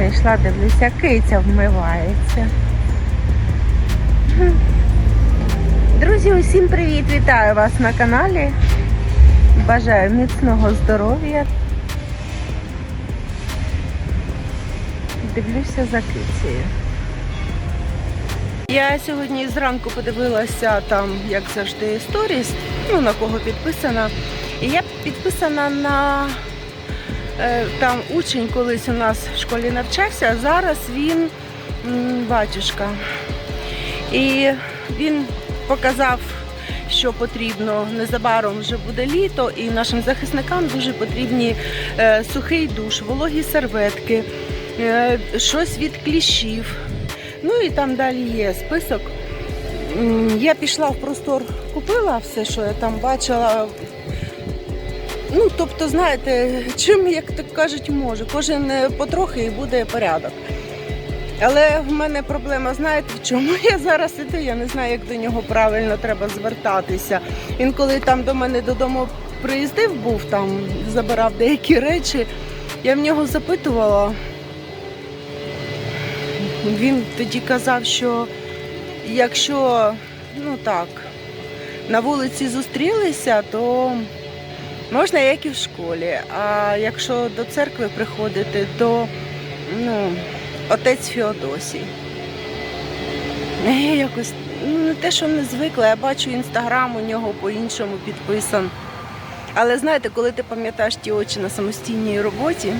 всі. Йшла, дивлюся, киця вмивається. Друзі, усім привіт! Вітаю вас на каналі. Бажаю міцного здоров'я. Дивлюся за кицею. Я сьогодні зранку подивилася там, як завжди, сторіс, ну на кого підписана. І я підписана на там учень колись у нас в школі навчався, а зараз він батюшка. І він показав, що потрібно незабаром вже буде літо, і нашим захисникам дуже потрібні е, сухий душ, вологі серветки, е, щось від кліщів. Ну і там далі є список. Я пішла в простор, купила все, що я там бачила. Ну, тобто, знаєте, чим, як то кажуть, може. Кожен е, потрохи і буде порядок. Але в мене проблема, знаєте, в чому? Я зараз іду, я не знаю, як до нього правильно треба звертатися. Він коли там до мене додому приїздив, був там, забирав деякі речі, я в нього запитувала. Він тоді казав, що якщо ну так, на вулиці зустрілися, то можна як і в школі. А якщо до церкви приходити, то ну, отець Феодосій. Я якось ну, не те, що не звикла, я бачу інстаграм у нього по-іншому підписан. Але знаєте, коли ти пам'ятаєш ті очі на самостійній роботі,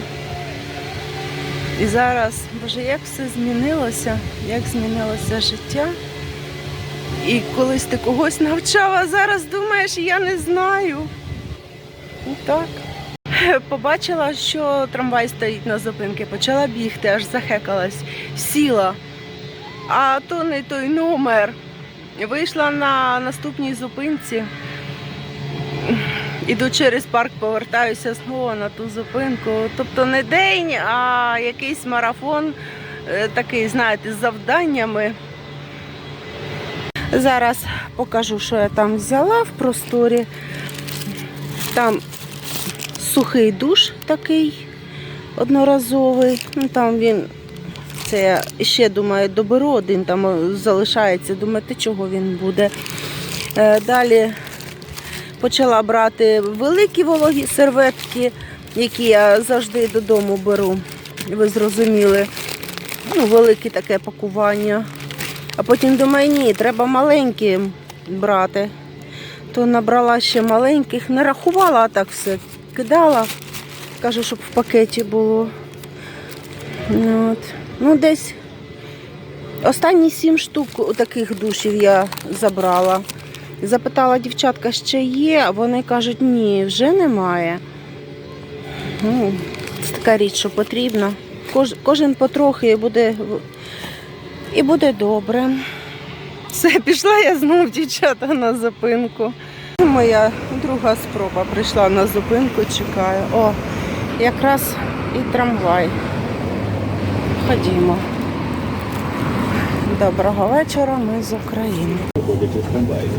і зараз, боже, як все змінилося, як змінилося життя. І колись ти когось навчав, а зараз думаєш, я не знаю. Так. Побачила, що трамвай стоїть на зупинці, почала бігти, аж захекалась, сіла. А то не той номер. Вийшла на наступній зупинці. Іду через парк, повертаюся знову на ту зупинку. Тобто не день, а якийсь марафон, е, такий, знаєте, з завданнями. Зараз покажу, що я там взяла в просторі. Там сухий душ такий одноразовий. Ну, там він, це я ще думаю, доберу один там залишається. Думаєте, чого він буде. Е, Далі почала брати великі вологі серветки, які я завжди додому беру. Ви зрозуміли. Ну, велике таке пакування. А потім думаю, ні, треба маленькі брати. То набрала ще маленьких, не рахувала, а так все кидала. Кажу, щоб в пакеті було. Ну, От. Ну, десь останні сім штук таких душів я забрала. Запитала дівчатка, ще є, вони кажуть, ні, вже немає. Ну, це така річ, що потрібна. Кож, кожен потрохи буде, і буде добре. Все, пішла я знов, дівчата, на зупинку. Моя друга спроба прийшла на зупинку, чекаю. О, якраз і трамвай. Ходімо. Доброго вечора, ми з України. Ходять у трамваї.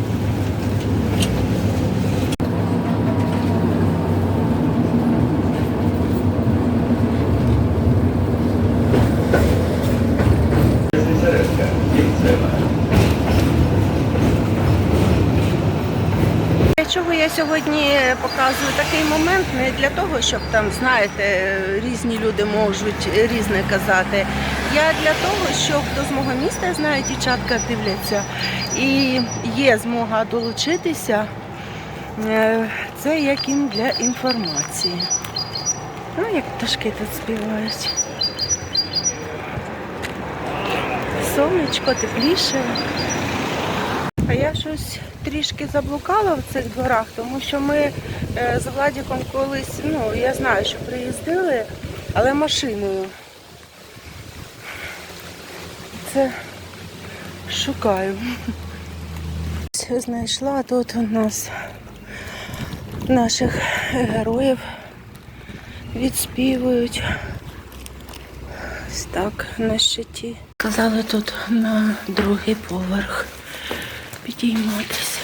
Середка, кінцева. Для чого я сьогодні показую такий момент? Не для того, щоб там, знаєте, різні люди можуть різне казати. Я для того, що хто з мого міста, я дівчатка дивляться, і є змога долучитися. Е, Це як їм для інформації. Ну, як пташки тут співають. Сонечко тепліше. А я щось трішки заблукала в цих дворах, тому що ми е, з Владіком колись, ну я знаю, що приїздили, але машиною. Це шукаю. Знайшла тут у нас наших героїв відспівують. Ось так на щиті. Казали тут на другий поверх підійматися.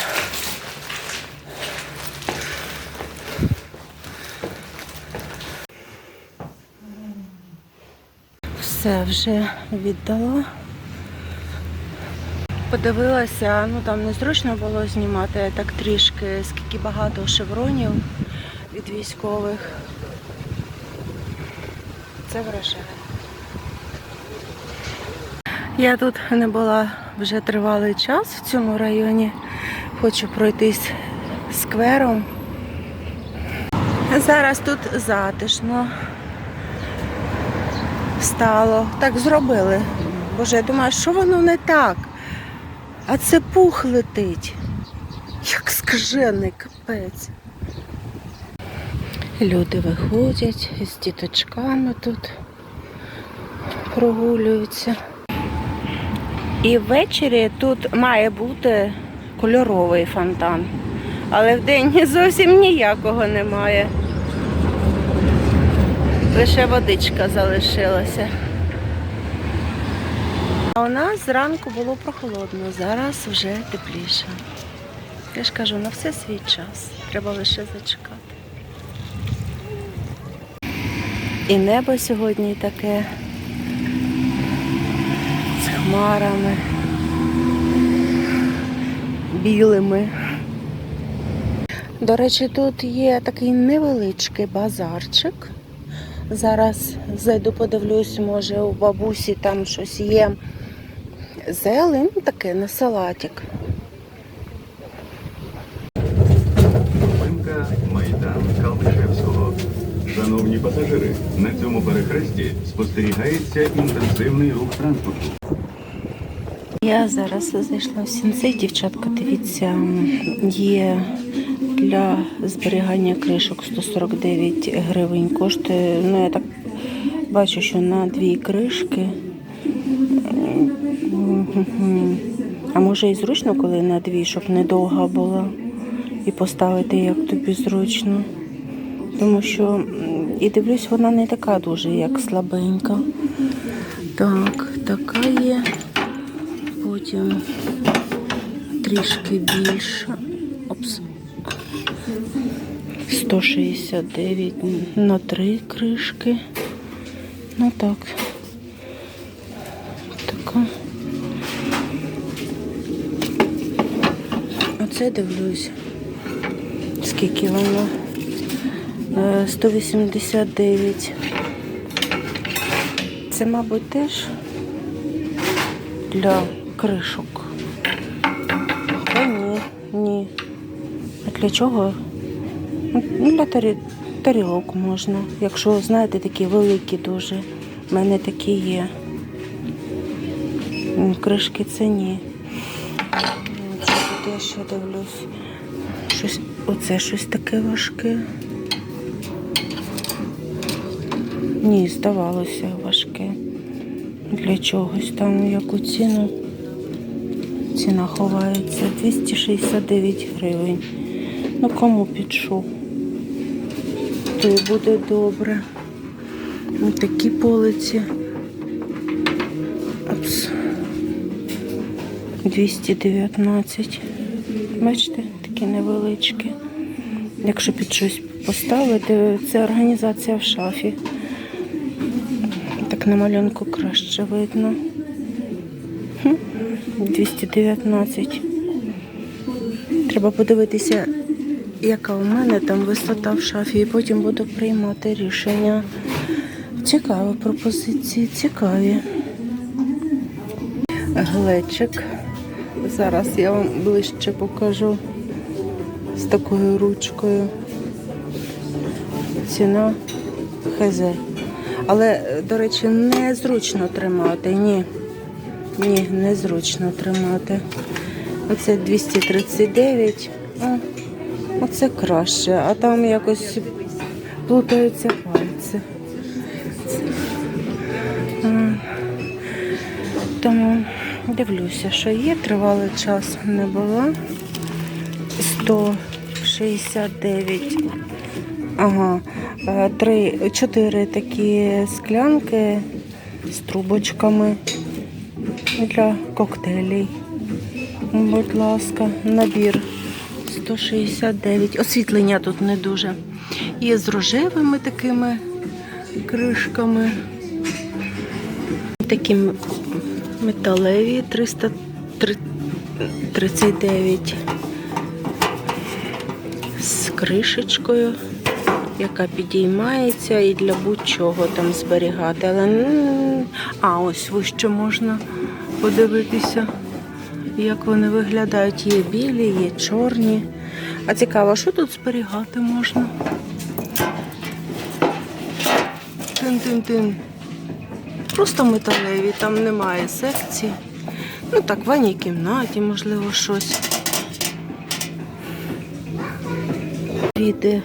Все вже віддала. Подивилася, ну там незручно було знімати так трішки, скільки багато шевронів від військових. Це вражає. Я тут не була вже тривалий час в цьому районі. Хочу пройтись сквером. Зараз тут затишно стало. Так зробили. Боже, я думаю, що воно не так? А це пух летить. Як скажений капець. Люди виходять з діточками тут прогулюються. І ввечері тут має бути кольоровий фонтан. Але вдень зовсім ніякого немає. Лише водичка залишилася. А у нас зранку було прохолодно, зараз вже тепліше. Я ж кажу, на все свій час. Треба лише зачекати. І небо сьогодні таке хмарами, білими. До речі, тут є такий невеличкий базарчик. Зараз зайду подивлюсь, може у бабусі там щось є. Зелень таке на салатик. Зупинка Майдан Калнишевського. Шановні пасажири, на цьому перехресті спостерігається інтенсивний рух транспорту. Я зараз зайшла в сінцей, дівчатка, дивіться, є для зберігання кришок 149 гривень. Коштує, ну я так бачу, що на дві кришки. А може і зручно, коли на дві, щоб недовга була. І поставити як тобі зручно. Тому що і дивлюсь, вона не така дуже, як слабенька. Так. Потім трішки більше. Опс. 169 на три кришки. Ну так. Така. Оце дивлюсь. Скільки воно? Е, 189. Це, мабуть, теж для кришок. Та ні, ні. А для чого? Ну, Для тарі... тарілок можна. Якщо, знаєте, такі великі дуже. У мене такі є. Кришки це ні. Тут я ще дивлюсь? Щось, оце щось таке важке. Ні, здавалося важке. Для чогось там яку ціну. Ціна ховається 269 гривень. Ну кому підшу, то і буде добре. Ось такі полиці. Опс. 219. Бачите, такі невеличкі. Якщо під щось поставити, це організація в шафі. Так на малюнку краще видно. Хм, 219. Треба подивитися, яка у мене там висота в шафі, і потім буду приймати рішення. Цікаві пропозиції, цікаві. Глечик. Зараз я вам ближче покажу з такою ручкою. Ціна хз. Але, до речі, незручно тримати. Ні. Ні, незручно тримати. Оце 239. О, оце краще, а там якось плутаються пальці. Тому дивлюся, що є. Тривалий час не було. 169. Ага, е, три, чотири такі склянки з трубочками для коктейлей. Будь ласка, набір 169. Освітлення тут не дуже. Є з рожевими такими кришками. Такі металеві 339 з кришечкою, яка підіймається і для будь-чого там зберігати. Але а ось вище можна подивитися, як вони виглядають. Є білі, є чорні. А цікаво, що тут зберігати можна? Тин-тин-тин. Просто металеві, там немає секції. Ну так, в ванній кімнаті, можливо, щось. Квіти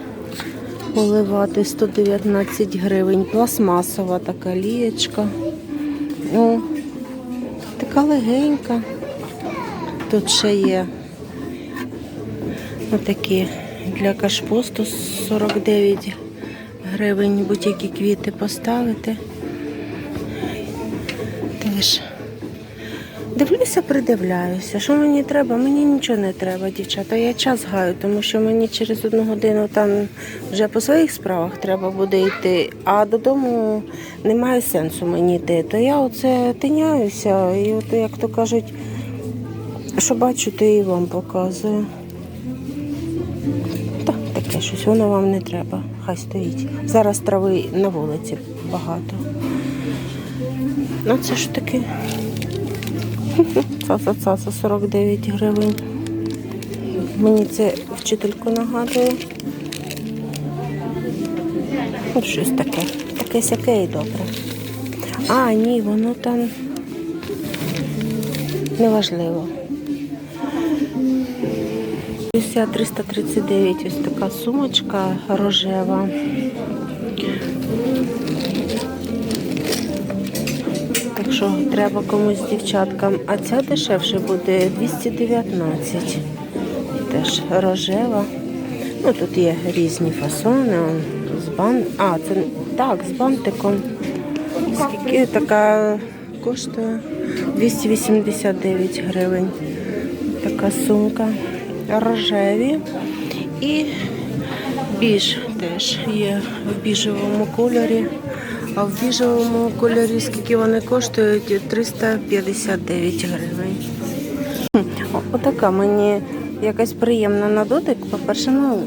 поливати 119 гривень. Пластмасова така лієчка. О, така легенька. Тут ще є отакі для кашпосту 49 гривень будь-які квіти поставити. Теж дивлюся, придивляюся. Що мені треба? Мені нічого не треба, дівчата. Я час гаю, тому що мені через одну годину там вже по своїх справах треба буде йти, а додому немає сенсу мені йти. То я оце тиняюся, і от як то кажуть, що бачу, то і вам показую. Так, таке щось, воно вам не треба. Хай стоїть. Зараз трави на вулиці багато. Ну це ж таки. Ца-ца-ца, це 49 гривень. Мені це вчительку нагадує. Щось таке. Таке сяке і добре. А, ні, воно там неважливо. 339 ось така сумочка рожева. Так що треба комусь дівчаткам. А ця дешевше буде 219. Теж рожева. Ну тут є різні фасони. З бан... А, це так, з бантиком. Скільки така коштує? 289 гривень. Така сумка. Рожеві. І біж теж є в біжевому кольорі. А в біжевому кольорі скільки вони коштують? 359 гривень. Отака мені якась приємна на дотик. По-перше, ну,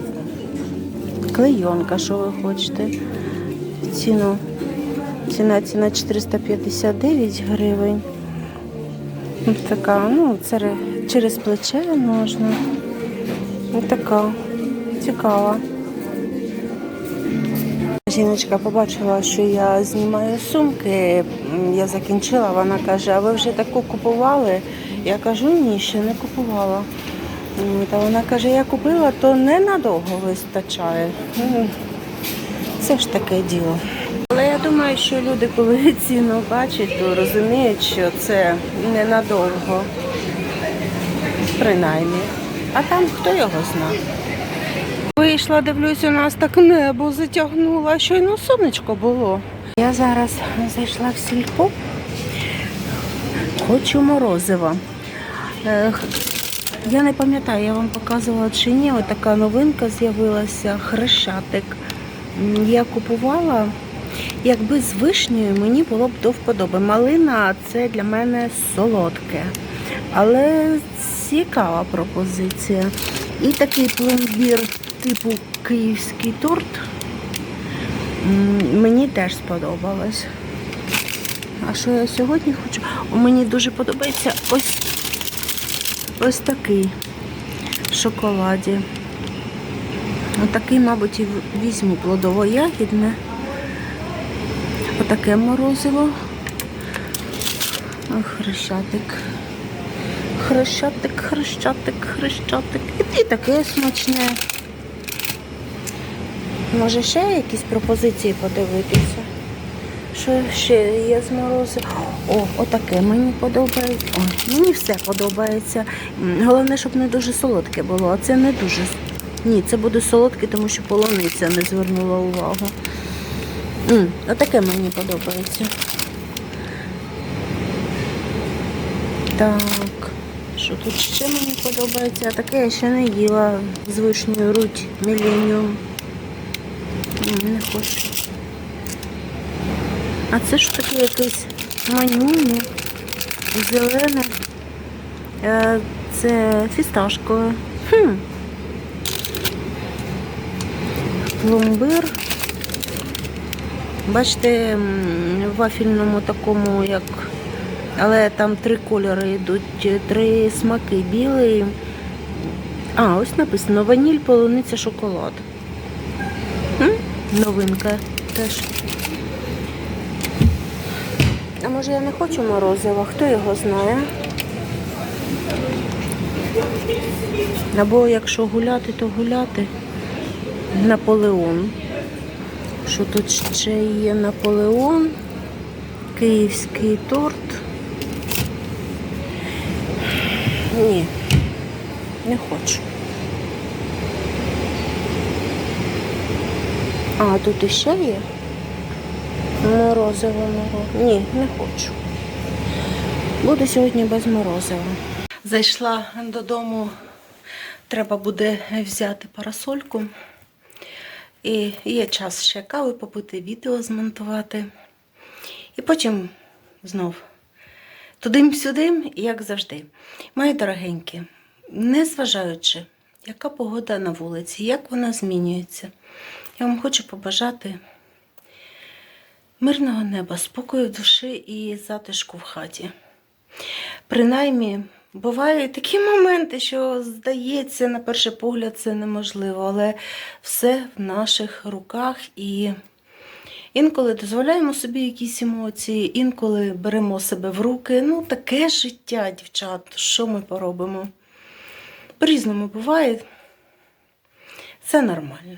клейонка, що ви хочете. Ціну. Ціна ціна 459 гривень. Така, ну, це через плече можна. Ось така цікава. Жіночка побачила, що я знімаю сумки. Я закінчила, вона каже, а ви вже таку купували? Я кажу, ні, ще не купувала. Та вона каже, я купила, то ненадовго вистачає. Це ж таке діло. Але я думаю, що люди, коли ціну бачать, то розуміють, що це ненадовго. Принаймні. А там хто його знає. Вийшла, дивлюсь, у нас так небо затягнуло, а щойно сонечко було. Я зараз зайшла в сільпо, хочу морозива. Я не пам'ятаю, я вам показувала чи ні, Ось така новинка з'явилася, хрещатик. Я купувала, якби з вишнею мені було б до вподоби. Малина це для мене солодке. Але цікава пропозиція. І такий пломбір типу київський торт. Мені теж сподобалось. А що я сьогодні хочу? Мені дуже подобається ось, ось такий в шоколаді. Отакий, мабуть, і візьму плодово-ягідне. Отаке морозиво. Хрещатик. Хрещатик, хрещатик, хрещатик. І, таке смачне. Може ще якісь пропозиції подивитися? Що ще є з морозу? О, отаке мені подобається. О, мені все подобається. Головне, щоб не дуже солодке було, а це не дуже. Ні, це буде солодке, тому що полуниця не звернула увагу. М, Отаке мені подобається. Так, що тут ще мені подобається? А таке я ще не їла з вишнею руть Міленіум. Ні, Не хочу. А це ж таке якийсь манюні, зелене. Е, Це фісташкове. Хм. Пломбир. Бачите, в вафельному такому, як. Але там три кольори йдуть, три смаки. Білий. А, ось написано ваніль, полуниця, шоколад. Новинка теж. А може я не хочу морозива, хто його знає? Або якщо гуляти, то гуляти. Наполеон. Що тут ще є Наполеон? Київський торт. Ні, не хочу. А, тут іще є? Морозиво мого. Ні, не хочу. Буду сьогодні без морозива. Зайшла додому, треба буде взяти парасольку. І є час ще кави попити, відео змонтувати. І потім знов туди-сюди, як завжди. Мої дорогенькі, незважаючи, яка погода на вулиці, як вона змінюється, я вам хочу побажати мирного неба, спокою душі і затишку в хаті. Принаймні, бувають такі моменти, що здається, на перший погляд, це неможливо, але все в наших руках і інколи дозволяємо собі якісь емоції, інколи беремо себе в руки. Ну, таке життя, дівчат, що ми поробимо? По-різному буває. Це нормально.